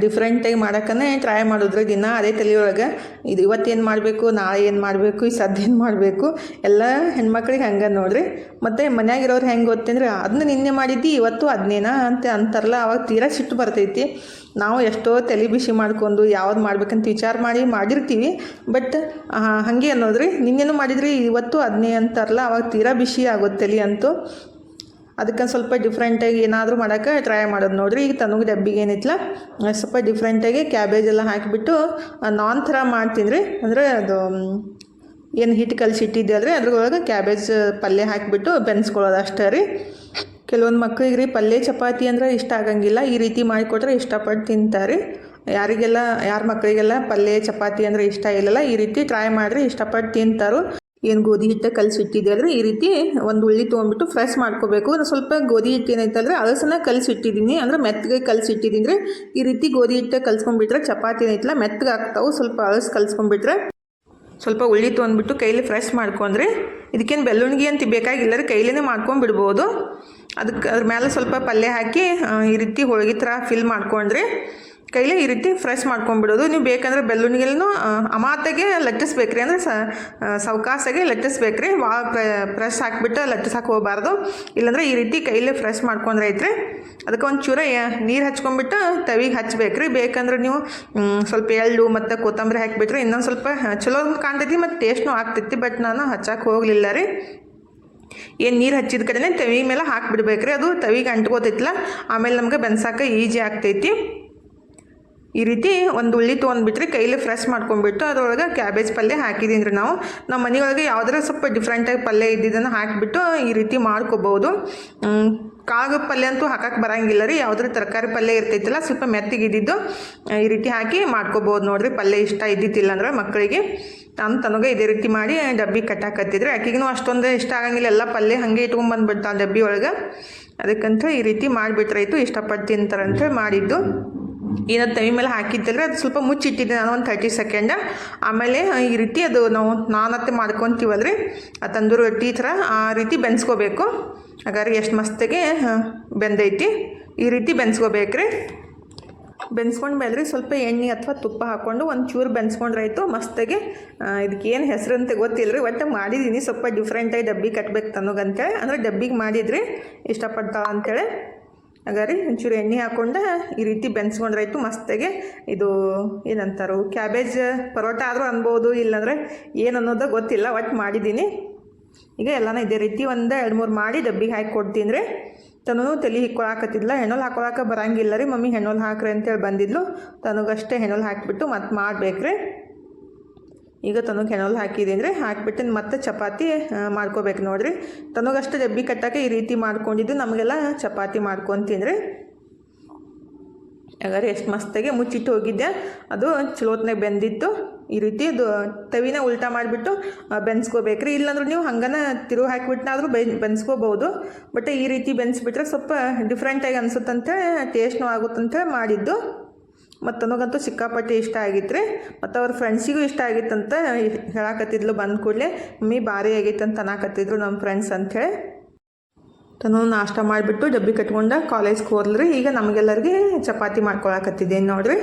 ಡಿಫ್ರೆಂಟಾಗಿ ಮಾಡೋಕ್ಕೇ ಟ್ರೈ ಮಾಡಿದ್ರೆ ದಿನ ಅದೇ ತಲೆಯೊಳಗೆ, ಇದು ಇವತ್ತೇನು ಮಾಡಬೇಕು, ನಾಳೆ ಏನು ಮಾಡಬೇಕು, ಈ ಸದ್ಯ ಏನು ಮಾಡಬೇಕು, ಎಲ್ಲ ಹೆಣ್ಮಕ್ಳಿಗೆ ಹಂಗೆ ನೋಡ್ರಿ. ಮತ್ತು ಮನ್ಯಾಗಿರೋರು ಹೆಂಗೆ ಗೊತ್ತಂದ್ರೆ ಅದನ್ನ ನಿನ್ನೆ ಮಾಡಿದ್ದಿ, ಇವತ್ತು ಅದನ್ನೇನಾ ಅಂತ ಅಂತಾರಲ್ಲ, ಅವಾಗ ತೀರಾ ಸಿಟ್ಟು ಬರ್ತೈತಿ. ನಾವು ಎಷ್ಟೋ ತಲೆ ಬಿಸಿ ಮಾಡ್ಕೊಂಡು ಯಾವ್ದು ಮಾಡ್ಬೇಕಂತ ವಿಚಾರ ಮಾಡಿ ಮಾಡಿರ್ತೀವಿ. ಬಟ್ ಹಾಗೆ ಅನ್ನೋದ್ರಿ ನಿನ್ನೇನು ಮಾಡಿದ್ರಿ? ಇವತ್ತು ಅದನ್ನೇ ಅಂತಾರಲ್ಲ, ಅವಾಗ ತೀರಾ ಬಿಸಿ ಆಗುತ್ತೆ ತಲೆ ಅಂತೂ. ಅದಕ್ಕೆ ಸ್ವಲ್ಪ ಡಿಫ್ರೆಂಟಾಗಿ ಏನಾದರೂ ಮಾಡೋಕ್ಕೆ ಟ್ರೈ ಮಾಡೋದು ನೋಡಿರಿ. ಈಗ ತನಗೆ ಡಬ್ಬಿಗೆ ಏನಿತ್ತಲ್ಲ ಸ್ವಲ್ಪ ಡಿಫ್ರೆಂಟಾಗಿ ಕ್ಯಾಬೇಜ್ ಎಲ್ಲ ಹಾಕಿಬಿಟ್ಟು ನಾನ್ ಥರ ಮಾಡ್ತೀನಿ ರೀ ಅಂದರೆ ಅದು, ಏನು ಹಿಟ್ಟು ಕಲಸಿಟ್ಟಿದ್ದೆ ಅಲ್ರಿ ಅದ್ರೊಳಗೆ ಕ್ಯಾಬೇಜ್ ಪಲ್ಯ ಹಾಕಿಬಿಟ್ಟು ಬೆನ್ಸ್ಕೊಳ್ಳೋದು ಅಷ್ಟೇ ರೀ. ಕೆಲವೊಂದು ಮಕ್ಕಳಿಗೆ ರೀ ಪಲ್ಯ, ಚಪಾತಿ ಅಂದ್ರೆ ಇಷ್ಟ ಆಗಂಗಿಲ್ಲ. ಈ ರೀತಿ ಮಾಡಿಕೊಟ್ರೆ ಇಷ್ಟಪಟ್ಟು ತಿಂತಾರೆ. ಯಾರಿಗೆಲ್ಲ, ಯಾರ ಮಕ್ಕಳಿಗೆಲ್ಲ ಪಲ್ಯ, ಚಪಾತಿ ಅಂದರೆ ಇಷ್ಟ ಇಲ್ಲಲ್ಲ, ಈ ರೀತಿ ಟ್ರೈ ಮಾಡಿರಿ ಇಷ್ಟಪಟ್ಟು ತಿಂತಾರೋ. ಏನು ಗೋಧಿ ಹಿಟ್ಟು ಕಲಸಿ ಇಟ್ಟಿದ್ದೆ ಈ ರೀತಿ ಒಂದು ಉಳ್ಳಿ ತೊಗೊಂಡ್ಬಿಟ್ಟು ಫ್ರೆಶ್ ಮಾಡ್ಕೋಬೇಕು. ಸ್ವಲ್ಪ ಗೋಧಿ ಹಿಟ್ಟು ಏನೈತಂದ್ರೆ ಅಲಸನ ಕಲಸಿ ಇಟ್ಟಿದ್ದೀನಿ. ಅಂದ್ರೆ ಮೆತ್ತಗೆ ಕಲಸಿ ಇಟ್ಟಿದ್ದೀನಿ ರೀ ಈ ರೀತಿ ಗೋಧಿ ಹಿಟ್ಟು ಕಲ್ಸ್ಕೊಂಡ್ಬಿಟ್ರೆ ಚಪಾತಿ ಏನೈತಲ್ಲ ಮೆತ್ತಗೆ ಆಗ್ತಾವೆ. ಸ್ವಲ್ಪ ಅಳಸ್ ಕಲ್ಸ್ಕೊಂಡ್ಬಿಟ್ರೆ ಸ್ವಲ್ಪ ಉಳ್ಳಿ ತೊಗೊಂಡ್ಬಿಟ್ಟು ಕೈಲಿ ಫ್ರೆಶ್ ಮಾಡ್ಕೊಂಡ್ರಿ, ಇದಕ್ಕೇನು ಬೆಳ್ಳುಣಿಗೆ ಅಂತ ಬೇಕಾಗಿಲ್ಲ ರೀ ಕೈಲೇ ಮಾಡ್ಕೊಂಡು ಬಿಡ್ಬೋದು ಅದಕ್ಕೆ ಅದ್ರ ಮೇಲೆ ಸ್ವಲ್ಪ ಪಲ್ಯ ಹಾಕಿ ಈ ರೀತಿ ಹೋಳಿಗೆ ಥರ ಫಿಲ್ ಮಾಡ್ಕೊಂಡ್ರಿ ಕೈಲೇ ಈ ರೀತಿ ಫ್ರೆಶ್ ಮಾಡ್ಕೊಂಡ್ಬಿಡೋದು. ನೀವು ಬೇಕಂದ್ರೆ ಬೆಲ್ಲುಣಿಗೆಲ್ಲೂ ಅಮಾತೆಗೆ ಲಟ್ಟಿಸ್ಬೇಕ್ರಿ ಅಂದರೆ ಸ ಸವಕಾಸಾಗೆ ಲಟ್ಟಿಸ್ಬೇಕ್ರಿ ಭಾಳ ಫ್ರೆಶ್ ಹಾಕ್ಬಿಟ್ಟು ಲಟ್ಟಿಸಕ್ಕೆ ಹೋಗಬಾರ್ದು. ಇಲ್ಲಾಂದ್ರೆ ಈ ರೀತಿ ಕೈಲೇ ಫ್ರೆಶ್ ಮಾಡ್ಕೊಂಡ್ರೆ ಐತ್ರಿ. ಅದಕ್ಕೆ ಒಂದು ಚೂರ ನೀರು ಹಚ್ಕೊಂಡ್ಬಿಟ್ಟು ತವಿಗೆ ಹಚ್ಬೇಕ್ರಿ. ಬೇಕಂದ್ರೆ ನೀವು ಸ್ವಲ್ಪ ಎಳ್ಳು ಮತ್ತು ಕೊತ್ತಂಬರಿ ಹಾಕಿಬಿಟ್ರೆ ಇನ್ನೊಂದು ಸ್ವಲ್ಪ ಚಲೋ ಕಾಣ್ತೈತಿ ಮತ್ತು ಟೇಸ್ಟ್ನೂ ಆಗ್ತೈತಿ ಬಟ್ ನಾನು ಹಚ್ಚಕ್ಕೆ ಹೋಗಲಿಲ್ಲ ರೀ. ಏನು ನೀರು ಹಚ್ಚಿದ ಕಡೆನೇ ತವಿ ಮೇಲೆ ಹಾಕಿಬಿಡ್ಬೇಕ್ರಿ. ಅದು ತವಿಗೆ ಅಂಟ್ಕೋತೈತಿಲ್ಲ ಆಮೇಲೆ ನಮ್ಗೆ ಬೆನ್ಸಾಕ ಈಜಿ ಆಗ್ತೈತಿ. ಈ ರೀತಿ ಒಂದು ಉಳ್ಳಿ ತೊಗೊಂಡ್ಬಿಟ್ರೆ ಕೈಲಿ ಫ್ರೆಶ್ ಮಾಡ್ಕೊಂಡ್ಬಿಟ್ಟು ಅದರೊಳಗೆ ಕ್ಯಾಬೇಜ್ ಪಲ್ಯ ಹಾಕಿದ್ದೀನಿ ರೀ ನಾವು. ನಮ್ಮ ಮನೆಯೊಳಗೆ ಯಾವ್ದಾರ ಸ್ವಲ್ಪ ಡಿಫ್ರೆಂಟಾಗಿ ಪಲ್ಯ ಇದ್ದಿದ್ದನ್ನು ಹಾಕಿಬಿಟ್ಟು ಈ ರೀತಿ ಮಾಡ್ಕೋಬೋದು. ಕಾಳು ಪಲ್ಯ ಅಂತೂ ಹಾಕಕ್ಕೆ ಬರಂಗಿಲ್ಲ ರೀ. ಯಾವ್ದಾರ ತರಕಾರಿ ಪಲ್ಯ ಇರ್ತೈತಿಲ್ಲ, ಸ್ವಲ್ಪ ಮೆತ್ತಗಿದ್ದಿದ್ದು ಈ ರೀತಿ ಹಾಕಿ ಮಾಡ್ಕೋಬೋದು ನೋಡಿರಿ. ಪಲ್ಯ ಇಷ್ಟ ಇದ್ದಿದ್ದಿಲ್ಲ ಅಂದ್ರೆ ಮಕ್ಕಳಿಗೆ. ನಾನು ತನಗ ಇದೇ ರೀತಿ ಮಾಡಿ ಡಬ್ಬಿ ಕಟ್ಟಾಕತ್ತಿದ್ರೆ. ಆಕೆಗೂ ಅಷ್ಟೊಂದು ಇಷ್ಟ ಆಗಂಗಿಲ್ಲ. ಎಲ್ಲ ಪಲ್ಯ ಹಾಗೆ ಇಟ್ಕೊಂಡ್ಬಂದ್ಬಿಡ್ತಾಳೆ ಡಬ್ಬಿ ಒಳಗೆ. ಅದಕ್ಕಂತ ಈ ರೀತಿ ಮಾಡಿಬಿಟ್ರಾಯ್ತು ಇಷ್ಟಪಟ್ಟು ತಿಂತಾರೆ ಅಂತೇಳಿ ಮಾಡಿದ್ದು. ಏನೋ ತವಿ ಮೇಲೆ ಹಾಕಿದ್ದಲ್ರಿ, ಅದು ಸ್ವಲ್ಪ ಮುಚ್ಚಿಟ್ಟಿದ್ದೆ ನಾನು ಒಂದು ತರ್ಟಿ ಸೆಕೆಂಡ ಆಮೇಲೆ ಈ ರೀತಿ ಅದು ನಾವು ನಾನತ್ತೆ ಮಾಡ್ಕೊತೀವಲ್ರಿ, ಆ ತಂದೂರು ರೊಟ್ಟಿ ಥರ ಆ ರೀತಿ ಬೆನ್ಸ್ಕೋಬೇಕು. ಹಾಗಾದ್ರೆ ಎಷ್ಟು ಮಸ್ತಿಗೆ ಬೆಂದೈತಿ. ಈ ರೀತಿ ಬೆನ್ಸ್ಕೋಬೇಕ್ರಿ. ಬೆನ್ಸ್ಕೊಂಡು ಮೇಲ್ರಿ ಸ್ವಲ್ಪ ಎಣ್ಣೆ ಅಥವಾ ತುಪ್ಪ ಹಾಕ್ಕೊಂಡು ಒಂದು ಚೂರು ಬೆನ್ಸ್ಕೊಂಡ್ರಾಯ್ತು ಮಸ್ತಾಗಿ. ಇದಕ್ಕೆ ಏನು ಹೆಸರು ಅಂತ ಗೊತ್ತಿಲ್ಲ ರೀ ಒಟ್ಟು ಮಾಡಿದ್ದೀನಿ ಸ್ವಲ್ಪ ಡಿಫ್ರೆಂಟಾಗಿ ಡಬ್ಬಿ ಕಟ್ಬೇಕು ತನಗಂತೇಳಿ. ಅಂದರೆ ಡಬ್ಬಿಗೆ ಮಾಡಿದ್ರಿ ಇಷ್ಟಪಡ್ತಾಳೆ ಅಂತೇಳಿ ಹಾಗಾರಿ ಒಂಚೂರು ಎಣ್ಣೆ ಹಾಕ್ಕೊಂಡು ಈ ರೀತಿ ಬೆನ್ಸ್ಕೊಂಡ್ರಾಯ್ತು ಮಸ್ತಾಗೆ. ಇದು ಏನಂತಾರು, ಕ್ಯಾಬೇಜ್ ಪರೋಟ ಆದರೂ ಅನ್ಬೋದು, ಇಲ್ಲಾಂದರೆ ಏನು ಅನ್ನೋದು ಗೊತ್ತಿಲ್ಲ ಒಟ್ಟು ಮಾಡಿದ್ದೀನಿ ಈಗ ಎಲ್ಲನೂ ಇದೇ ರೀತಿ ಒಂದು ಎರಡು ಮೂರು ಮಾಡಿ ಡಬ್ಬಿಗೆ ಹಾಕಿ ಕೊಡ್ತೀನಿ ರೀ. ತನೂ ತಲೆ ಹಿಕ್ಕೊಳಕತ್ತಿದ್ಲ, ಹೆಣ್ಣೋಲ್ ಹಾಕೊಳಕ್ಕೆ ಬರಂಗಿಲ್ಲ ರೀ ಮಮ್ಮಿ, ಹೆಣ್ಣೋಲ್ ಹಾಕ್ರಿ ಅಂತೇಳಿ ಬಂದಿದ್ಲು. ತನಗಷ್ಟೇ ಹೆಣ್ಣೋಲ್ ಹಾಕಿಬಿಟ್ಟು ಮತ್ತೆ ಮಾಡ್ಬೇಕ್ರಿ. ಈಗ ತನಗೆ ಹೆಣೋಲ್ ಹಾಕಿದೆ ಅಂದರೆ ಹಾಕಿಬಿಟ್ಟು ಮತ್ತೆ ಚಪಾತಿ ಮಾಡ್ಕೋಬೇಕು ನೋಡ್ರಿ. ತನಗಷ್ಟು ಡಬ್ಬಿ ಕಟ್ಟಕ್ಕೆ ಈ ರೀತಿ ಮಾಡ್ಕೊಂಡಿದ್ದು ನಮಗೆಲ್ಲ ಚಪಾತಿ ಮಾಡ್ಕೊತೀನಿ ರೀ ಹಾಗಾದ್ರೆ ಎಷ್ಟು ಮಸ್ತಾಗಿ ಮುಚ್ಚಿಟ್ಟು ಹೋಗಿದ್ದೆ ಅದು ಚಲೋತ್ನಾಗ ಬೆಂದಿತ್ತು. ಈ ರೀತಿ ಅದು ತವಿನ ಉಲ್ಟಾ ಮಾಡಿಬಿಟ್ಟು ಬೆನ್ಸ್ಕೋಬೇಕ್ರಿ. ಇಲ್ಲಾಂದ್ರೆ ನೀವು ಹಂಗನ ತಿರು ಹಾಕಿಬಿಟ್ನಾದ್ರೂ ಬೆನ್, ಬೆನ್ಸ್ಕೋಬೋದು. ಬಟ್ ಈ ರೀತಿ ಬೆನ್ಸ್ಬಿಟ್ರೆ ಸ್ವಲ್ಪ ಡಿಫ್ರೆಂಟಾಗಿ ಅನ್ಸುತ್ತಂತೆ ಟೇಸ್ಟ್ನೂ ಆಗುತ್ತಂತ ಮಾಡಿದ್ದು. ಮತ್ತು ನನಗಂತೂ ಸಿಕ್ಕಾಪಟ್ಟೆ ಇಷ್ಟ ಆಗಿತ್ತು ರೀ ಮತ್ತು ಅವ್ರ ಫ್ರೆಂಡ್ಸಿಗೂ ಇಷ್ಟ ಆಗಿತ್ತಂತ ಹೇಳಕತ್ತಿದ್ಲು ಬಂದ ಕೂಡಲೇ. ಮಮ್ಮಿ ಭಾರಿ ಆಗೈತೆ ಅಂತ ಅನ್ನಕತ್ತಿದ್ರು ನಮ್ಮ ಫ್ರೆಂಡ್ಸ್ ಅಂಥೇಳಿ ತನು ನಾಷ್ಟ ಮಾಡಿಬಿಟ್ಟು ಡಬ್ಬಿ ಕಟ್ಕೊಂಡು ಕಾಲೇಜ್ಗೆ ಹೋದ್ರಿ ಈಗ ನಮಗೆಲ್ಲರಿಗೆ ಚಪಾತಿ ಮಾಡ್ಕೊಳಕತ್ತಿದ್ದೇನೆ ನೋಡ್ರಿ.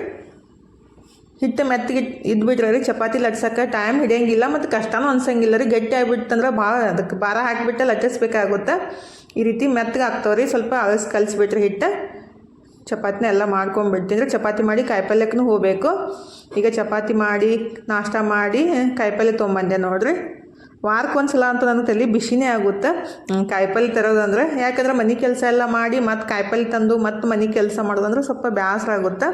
ಹಿಟ್ಟು ಮೆತ್ತಿಗೆ ಇದ್ಬಿಟ್ರೆ ರೀ, ಚಪಾತಿ ಲಟ್ಸೋಕೆ ಟೈಮ್ ಹಿಡಿಯಂಗಿಲ್ಲ ಮತ್ತು ಕಷ್ಟನೂ ಅನ್ಸಂಗಿಲ್ಲ ರೀ. ಗಟ್ಟಿ ಆಗಿಬಿಟ್ಟಂದ್ರೆ ಭಾಳ ಅದಕ್ಕೆ ಭಾರ ಹಾಕಿಬಿಟ್ಟು ಲಟ್ಟಿಸ್ಬೇಕಾಗುತ್ತೆ. ಈ ರೀತಿ ಮೆತ್ತಗೆ ಆಗ್ತಾವ್ರಿ ಸ್ವಲ್ಪ ಅಳಸ್ ಕಲಿಸ್ಬಿಟ್ರಿ ಹಿಟ್ಟು. ಚಪಾತಿನ ಎಲ್ಲ ಮಾಡ್ಕೊಂಡ್ಬಿಡ್ತೀನಿ ಚಪಾತಿ ಮಾಡಿ ಕಾಯಿಪಲ್ಯಕ್ಕೂ ಹೋಗಬೇಕು. ಈಗ ಚಪಾತಿ ಮಾಡಿ, ನಾಷ್ಟ ಮಾಡಿ, ಕಾಯಿಪಲ್ಯ ತೊಗೊಂಬಂದೆ ನೋಡ್ರಿ. ವಾರಕ್ಕೆ ಒಂದು ಸಲ ಅಂತೂ ನನಗೆ ತಲೆ ಬಿಸಿನೇ ಆಗುತ್ತೆ. ಕಾಯಿಪಲ್ಲೆ ತರೋದಂದ್ರೆ, ಯಾಕಂದ್ರೆ ಮನೆ ಕೆಲಸ ಎಲ್ಲ ಮಾಡಿ ಮತ್ತು ಕಾಯಿಪಲ್ಲೆ ತಂದು ಮತ್ತು ಮನೆ ಕೆಲಸ ಮಾಡೋದಂದ್ರೆ ಸ್ವಲ್ಪ ಬೇಸರ ಆಗುತ್ತೆ.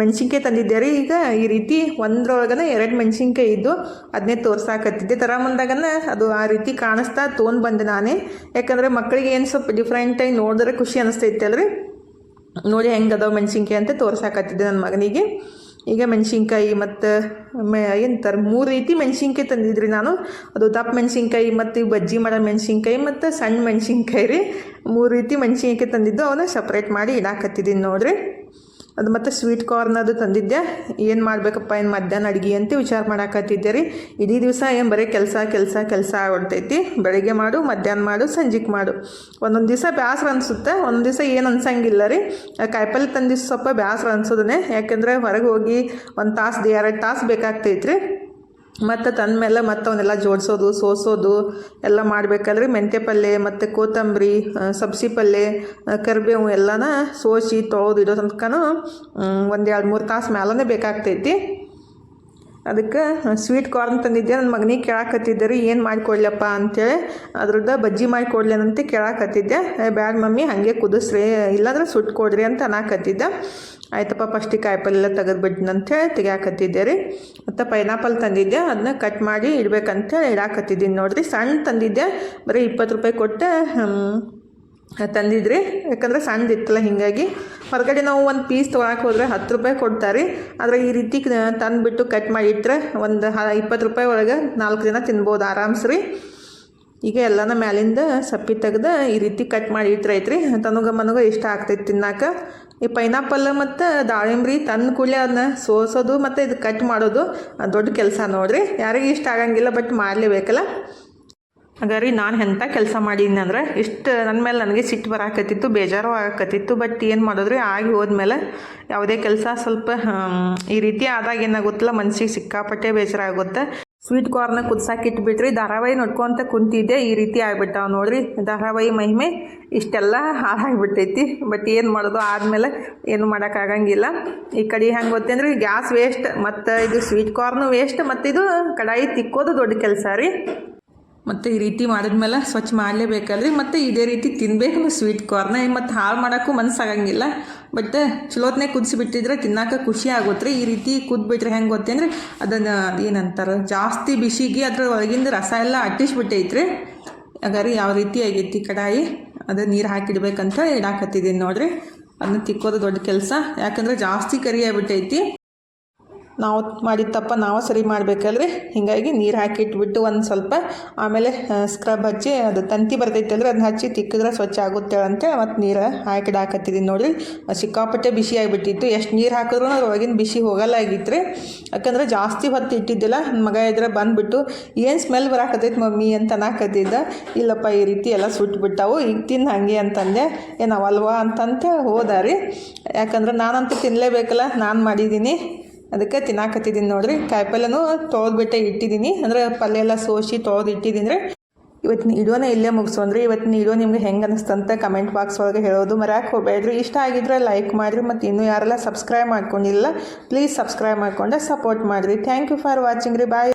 ಮೆಣಸಿನ್ಕಾಯಿ ತಂದಿದ್ದೆ ರೀ. ಈಗ ಈ ರೀತಿ ಒಂದ್ರೊಳಗನೆ ಎರಡು ಮೆಣಸಿನ್ಕಾಯಿ ಇದ್ದು ಅದನ್ನೇ ತೋರ್ಸಾಕತ್ತಿದ್ದೆ. ತರ ಬಂದಾಗನ ಅದು ಆ ರೀತಿ ಕಾಣಿಸ್ತಾ ತೊಗೊಂಡು ಬಂದೆ ನಾನೇ. ಯಾಕಂದರೆ ಮಕ್ಕಳಿಗೆ ಏನು ಸ್ವಲ್ಪ ಡಿಫ್ರೆಂಟಾಗಿ ನೋಡಿದ್ರೆ ಖುಷಿ ಅನಿಸ್ತೈತೆ ಅಲ್ರಿ. ನೋಡಿ ಹೆಂಗೆ ಅದಾವ ಮೆಣಸಿನ್ಕಾಯಿ ಅಂತ ತೋರ್ಸಾಕತ್ತಿದ್ದೆ ನನ್ನ ಮಗನಿಗೆ. ಈಗ ಮೆಣಸಿನ್ಕಾಯಿ ಮತ್ತು ಮೆ ಎಂತಾರೆ ಮೂರು ರೀತಿ ಮೆಣಸಿನ್ಕಾಯಿ ತಂದಿದ್ರಿ ನಾನು. ಅದು ದಪ್ಪ ಮೆಣಸಿನ್ಕಾಯಿ, ಮತ್ತು ಬಜ್ಜಿ ಮಾಡೋ ಮೆಣಸಿನ್ಕಾಯಿ, ಮತ್ತು ಸಣ್ಣ ಮೆಣಸಿನ್ಕಾಯಿ ರೀ. ಮೂರು ರೀತಿ ಮೆಣಸಿನ್ಕಾಯಿ ತಂದಿದ್ದು, ಅವನ್ನ ಸಪ್ರೇಟ್ ಮಾಡಿ ಇಡಾಕತ್ತಿದ್ದೀನಿ ನೋಡ್ರಿ. ಅದು ಮತ್ತು ಸ್ವೀಟ್ ಕಾರ್ನ್ ಅದು ತಂದಿದ್ದೆ. ಏನು ಮಾಡಬೇಕಪ್ಪ, ಏನು ಮಧ್ಯಾಹ್ನ ಅಡುಗೆ ಅಂತ ವಿಚಾರ ಮಾಡಾಕತ್ತಿದ್ದೆ ರೀ ಇಡೀ ದಿವಸ ಏನು ಬರೀ ಕೆಲಸ ಕೆಲಸ ಕೆಲಸ ಆಗ್ಬಿಡ್ತೈತಿ. ಬೆಳಗ್ಗೆ ಮಾಡು, ಮಧ್ಯಾಹ್ನ ಮಾಡು, ಸಂಜೆಗೆ ಮಾಡು. ಒಂದೊಂದು ದಿವಸ ಬ್ಯಾಸ್ರ ಅನಿಸುತ್ತೆ. ಒಂದೊಂದು ದಿವಸ ಏನು ಅನ್ಸಂಗಿಲ್ಲ ರೀ. ಕಾಯಿಪಲ್ಲೆ ತಂದಿದ್ದು ಸ್ವಲ್ಪ ಬ್ಯಾಸ್ರ ಅನ್ಸೋದನ್ನೇ ಯಾಕೆಂದರೆ ಹೊರಗೆ ಹೋಗಿ ಒಂದು ತಾಸು ಎರಡು ತಾಸು ಬೇಕಾಗ್ತೈತ್ರಿ. ಮತ್ತು ತಂದ ಮೇಲೆ ಮತ್ತೆ ಅವನ್ನೆಲ್ಲ ಜೋಡಿಸೋದು, ಸೋಸೋದು ಎಲ್ಲ ಮಾಡಬೇಕಾದ್ರೆ ಮೆಂತ್ಯ ಪಲ್ಯ ಮತ್ತು ಕೊತ್ತಂಬರಿ ಸಬ್ಸಿ ಪಲ್ಯ ಕರಿಬೇವು ಎಲ್ಲನ ಸೋಸಿ ತೊಳೆದು ಇಡೋ ತನಕನೂ ಒಂದು ಎರಡು ಮೂರು ತಾಸು ಮ್ಯಾಲನೇ ಬೇಕಾಗ್ತೈತಿ. ಅದಕ್ಕೆ ಸ್ವೀಟ್ ಕಾರ್ನ್ ತಂದಿದ್ದೆ ನನ್ನ ಮಗನಿಗೆ ಕೇಳಾಕತ್ತಿದ್ದೆ ರೀ, ಏನು ಮಾಡಿಕೊಡ್ಲಪ್ಪ? ಅಂತೇಳಿ ಅದ್ರದ್ದು ಬಜ್ಜಿ ಮಾಡಿಕೊಡ್ಲೇನಂತ ಕೇಳಾಕತ್ತಿದ್ದೆ. ಬ್ಯಾಡ್ ಮಮ್ಮಿ, ಹಾಗೆ ಕುದಿಸ್ರಿ, ಇಲ್ಲಾಂದ್ರೆ ಸುಟ್ಟು ಕೊಡ್ರಿ ಅಂತ ಅನ್ನಕತ್ತಿದ್ದೆ. ಆಯ್ತಪ್ಪ ಫಸ್ಟಿಗೆ ತೆಗೆದು ತೆಗೆದ್ಬಿಟ್ನ ಅಂಥೇಳಿ ತೆಗಿಯಾಕತ್ತಿದ್ದೆ ರೀ. ಮತ್ತು ಪೈನಾಪಲ್ ತಂದಿದ್ದೆ ಅದನ್ನ ಕಟ್ ಮಾಡಿ ಇಡ್ಬೇಕಂತೇಳಿ ಇಡಾಕತ್ತಿದ್ದೀನಿ ನೋಡಿರಿ. ಸಣ್ಣ ತಂದಿದ್ದೆ, ಬರೀ ಇಪ್ಪತ್ತು ರೂಪಾಯಿ ಕೊಟ್ಟೆ ತಂದಿದ್ರಿ. ಯಾಕಂದ್ರೆ ಸಣ್ಣದಿತ್ತಲ್ಲ ಹೀಗಾಗಿ ಹೊರಗಡೆ ನಾವು ಒಂದು ಪೀಸ್ ತೊಗೊಳಕ್ಕೆ ಹೋದರೆ ಹತ್ತು ರೂಪಾಯಿ ಕೊಡ್ತಾರೆ. ಆದರೆ ಈ ರೀತಿ ತಂದುಬಿಟ್ಟು ಕಟ್ ಮಾಡಿ ಇಟ್ಟರೆ ಒಂದು ಹ ಇಪ್ಪತ್ತು ರೂಪಾಯಿ ಒಳಗೆ ನಾಲ್ಕು ದಿನ ತಿನ್ಬೋದು ಆರಾಮ್ಸ್ರಿ. ಈಗ ಎಲ್ಲನ ಮ್ಯಾಲಿಂದ ಸಪ್ಪಿ ತೆಗೆದು ಈ ರೀತಿ ಕಟ್ ಮಾಡಿ ಇಟ್ರೈತ್ರಿ. ತನಗ ಮನಗ ಇಷ್ಟ ಆಗ್ತೈತಿ ತಿನ್ನಾಕ. ಈ ಪೈನಾಪಲ್ ಮತ್ತು ದಾಳಿಂಬ್ರಿ ತಂದು ಕೂಡಲೇ ಅದನ್ನ ಸೋಸೋದು ಮತ್ತು ಇದು ಕಟ್ ಮಾಡೋದು ದೊಡ್ಡ ಕೆಲಸ ನೋಡ್ರಿ. ಯಾರಿಗೆ ಇಷ್ಟ ಆಗಂಗಿಲ್ಲ ಬಟ್ ಮಾಡಲೇಬೇಕಲ್ಲ. ಹಾಗಾರಿ ನಾನು ಎಂಥ ಕೆಲಸ ಮಾಡಿದ್ದೀನಿ ಅಂದ್ರೆ ಇಷ್ಟು ನನ್ನ ಮೇಲೆ ನನಗೆ ಸಿಟ್ಟು ಬರಾಕತ್ತಿತ್ತು, ಬೇಜಾರು ಆಗಕತ್ತಿತ್ತು ಬಟ್ ಏನು ಮಾಡಿದ್ರಿ, ಆಗಿ ಹೋದ್ಮೇಲೆ ಯಾವುದೇ ಕೆಲಸ ಸ್ವಲ್ಪ ಈ ರೀತಿ ಆದಾಗ ಏನಾಗುತ್ತಲ್ಲ ಮನಸ್ಸಿಗೆ ಸಿಕ್ಕಾಪಟ್ಟೆ ಬೇಜಾರಾಗುತ್ತೆ. ಸ್ವೀಟ್ ಕಾರ್ನ ಕುದ್ಸಾಕ್ ಇಟ್ಬಿಟ್ರಿ, ಧಾರಾವಾಹಿ ನೋಡ್ಕೊಂತ ಕುಂತಿದ್ದೆ, ಈ ರೀತಿ ಆಗ್ಬಿಟ್ಟಾವ ನೋಡ್ರಿ. ಧಾರಾವಾಹಿ ಮಹಿಮೆ ಇಷ್ಟೆಲ್ಲ ಹಾಳಾಗ್ಬಿಟ್ಟೈತಿ ಬಟ್ ಏನು ಮಾಡೋದು, ಆದಮೇಲೆ ಏನು ಮಾಡೋಕ್ಕಾಗಂಗಿಲ್ಲ ಈ ಕಡೆ ಹೆಂಗೆ ಗೊತ್ತೇನ್ರಿ ಗ್ಯಾಸ್ ವೇಸ್ಟ್ ಮತ್ತು ಇದು ಸ್ವೀಟ್ ಕಾರ್ನು ವೇಸ್ಟ್ ಮತ್ತು ಇದು ಕಡಾಯಿ ತಿಕ್ಕೋದು ದೊಡ್ಡ ಕೆಲಸ ರೀ. ಮತ್ತು ಈ ರೀತಿ ಮಾಡಿದ್ಮೇಲೆ ಸ್ವಚ್ಛ ಮಾಡಲೇಬೇಕಲ್ರಿ. ಮತ್ತು ಇದೇ ರೀತಿ ತಿನ್ಬೇಕು ಸ್ವೀಟ್ ಕಾರ್ನ ಮತ್ತು ಹಾಳು ಮಾಡೋಕ್ಕೂ ಮನಸ್ಸಾಗಂಗಿಲ್ಲ ಬಟ್ ಚಲೋತ್ನೇ ಕುದಿಸಿಬಿಟ್ಟಿದ್ರೆ ತಿನ್ನೋಕೆ ಖುಷಿ ಆಗುತ್ತೆ ಈ ರೀತಿ ಕುದ್ಬಿಟ್ರೆ ಹೆಂಗೆ ಗೊತ್ತೇನ್ರಿ ಅದನ್ನು ಏನಂತಾರೆ? ಜಾಸ್ತಿ ಬಿಸಿಗೆ ಅದ್ರ ಒಳಗಿಂದ ರಸ ಎಲ್ಲ ಅಟ್ಟಿಸ್ಬಿಟ್ಟೈತ್ರಿ. ಹಾಗಾದ್ರೆ ಯಾವ ರೀತಿ ಆಗೈತಿ ಕಡಾಯಿ? ಅದು ನೀರು ಹಾಕಿಡ್ಬೇಕಂತ ಇಡಾಕತ್ತಿದ್ದೀನಿ ನೋಡ್ರಿ. ಅದನ್ನ ತಿಕ್ಕೋದು ದೊಡ್ಡ ಕೆಲಸ. ಯಾಕಂದ್ರೆ ಜಾಸ್ತಿ ಕರಿ ಆಗ್ಬಿಟ್ಟೈತಿ. ನಾವು ಮಾಡಿದ ತಪ್ಪ ನಾವು ಸರಿ ಮಾಡಬೇಕಲ್ರಿ? ಹೀಗಾಗಿ ನೀರು ಹಾಕಿಟ್ಬಿಟ್ಟು ಒಂದು ಸ್ವಲ್ಪ, ಆಮೇಲೆ ಸ್ಕ್ರಬ್ ಹಚ್ಚಿ, ಅದು ತಂತಿ ಬರ್ತೈತೆ ಬರ್ತೈತಲ್ರಿ ಅದನ್ನ ಹಚ್ಚಿ ತಿಕ್ಕಿದ್ರೆ ಸ್ವಚ್ಛ ಆಗುತ್ತೆ ಅಂತೇಳಿ ಮತ್ತು ನೀರು ಹಾಕಿಡಾಕತ್ತಿದ್ದೀನಿ ನೋಡಿರಿ. ಸಿಕ್ಕಾಪಟ್ಟೆ ಬಿಸಿ ಆಗಿಬಿಟ್ಟಿತ್ತು. ಎಷ್ಟು ನೀರು ಹಾಕಿದ್ರು ಒಳಗಿನ ಬಿಸಿ ಹೋಗಲ್ಲ ಆಗಿತ್ತು ರೀ ಯಾಕಂದ್ರೆ ಜಾಸ್ತಿ ಹೊತ್ತು ಇಟ್ಟಿದ್ದಿಲ್ಲ. ನನ್ನ ಮಗ ಇದ್ರೆ ಬಂದುಬಿಟ್ಟು, ಏನು ಸ್ಮೆಲ್ ಬರಾಕತ್ತೈತೆ ಮಮ್ಮಿ? ಅಂತ ಅನ್ನಕತ್ತಿದ್ದ. ಇಲ್ಲಪ್ಪ, ಈ ರೀತಿ ಎಲ್ಲ ಸುಟ್ಬಿಟ್ಟಾವು. ಈಗ ತಿನ್ನ ಹಾಗೆ ಅಂತಂದೆ. ಏನು ಅವಲ್ವಾ ಅಂತಂತ ಹೋದ ರೀ. ಯಾಕಂದ್ರೆ ನಾನಂತೂ ತಿನ್ನಲೇಬೇಕಲ್ಲ ನಾನು ಮಾಡಿದ್ದೀನಿ ಅದಕ್ಕೆ ತಿನ್ನಾಕತ್ತಿದ್ದೀನಿ ನೋಡ್ರಿ. ಕಾಯಿಪಲ್ಯನೂ ತೊಳೆದ್ಬಿಟ್ಟೆ ಇಟ್ಟಿದ್ದೀನಿ. ಅಂದರೆ ಪಲ್ಯ ಎಲ್ಲ ಸೋಸಿ ತೊಳೆದು ಇಟ್ಟಿದ್ದೀನಿ ರೀ ಇವತ್ತಿನ ಇಡೋನ ಇಲ್ಲೇ ಮುಗಿಸೋನ್ರಿ ಇವತ್ತಿನ ಇಡೋ ನಿಮ್ಗೆ ಹೆಂಗೆ ಅನಿಸ್ತಂತ ಕಮೆಂಟ್ ಬಾಕ್ಸ್ ಒಳಗೆ ಹೇಳೋದು ಮರ್ಯಾಕೆ ಹೋಗಬೇಡ್ರಿ. ಇಷ್ಟ ಆಗಿದ್ರೆ ಲೈಕ್ ಮಾಡಿರಿ ಮತ್ತು ಇನ್ನೂ ಯಾರೆಲ್ಲ ಸಬ್ಸ್ಕ್ರೈಬ್ ಮಾಡ್ಕೊಂಡಿಲ್ಲ ಪ್ಲೀಸ್ ಸಬ್ಸ್ಕ್ರೈಬ್ ಮಾಡಿಕೊಂಡೆ ಸಪೋರ್ಟ್ ಮಾಡಿರಿ. ಥ್ಯಾಂಕ್ ಯು ಫಾರ್ ವಾಚಿಂಗ್ ರೀ. ಬಾಯ್